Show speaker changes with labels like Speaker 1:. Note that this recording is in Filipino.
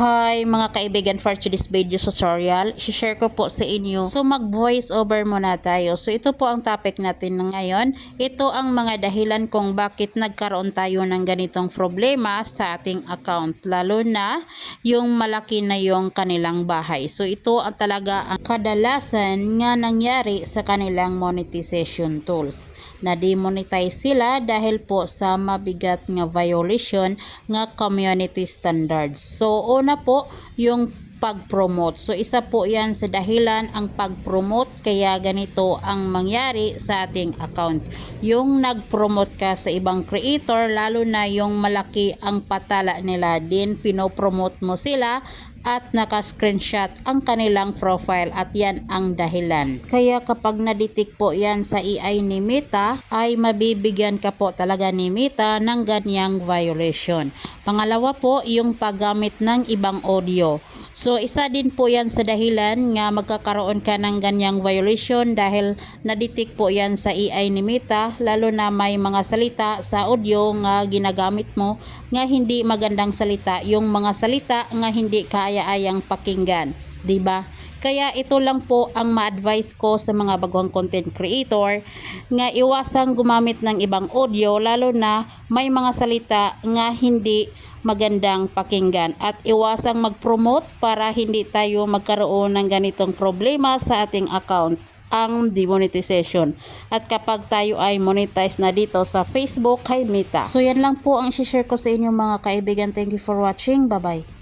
Speaker 1: Hi mga kaibigan for today's video tutorial, share ko po sa inyo. So mag voice over muna tayo. So ito po ang topic natin ng ngayon. Ito ang mga dahilan kung bakit nagkaroon tayo ng ganitong problema sa ating account. Lalo na yung malaki na yung kanilang bahay. So ito ang talaga ang kadalasan nga nangyari sa kanilang monetization tools. Na-demonetize sila dahil po sa mabigat nga violation nga community standards. So una po yung pag-promote. So isa po yan sa dahilan ang pag-promote kaya ganito ang mangyari sa ating account. Yung nag-promote ka sa ibang creator lalo na yung malaki ang patala nila din pinopromote mo sila at naka-screenshot ang kanilang profile at yan ang dahilan. Kaya kapag naditik po yan sa AI ni Meta ay mabibigyan ka po talaga ni Meta ng ganyang violation. Pangalawa po yung paggamit ng ibang audio. So isa din po yan sa dahilan nga magkakaroon ka ng ganyang violation dahil naditik po yan sa AI ni Meta lalo na may mga salita sa audio nga ginagamit mo nga hindi magandang salita yung mga salita nga hindi kaya-ayang pakinggan, 'di ba? Kaya ito lang po ang ma-advise ko sa mga bagong content creator nga iwasang gumamit ng ibang audio lalo na may mga salita nga hindi magandang pakinggan at iwasang mag-promote para hindi tayo magkaroon ng ganitong problema sa ating account ang demonetization. At kapag tayo ay monetize na dito sa Facebook kay Meta. So yan lang po ang share ko sa inyo mga kaibigan. Thank you for watching. Bye-bye.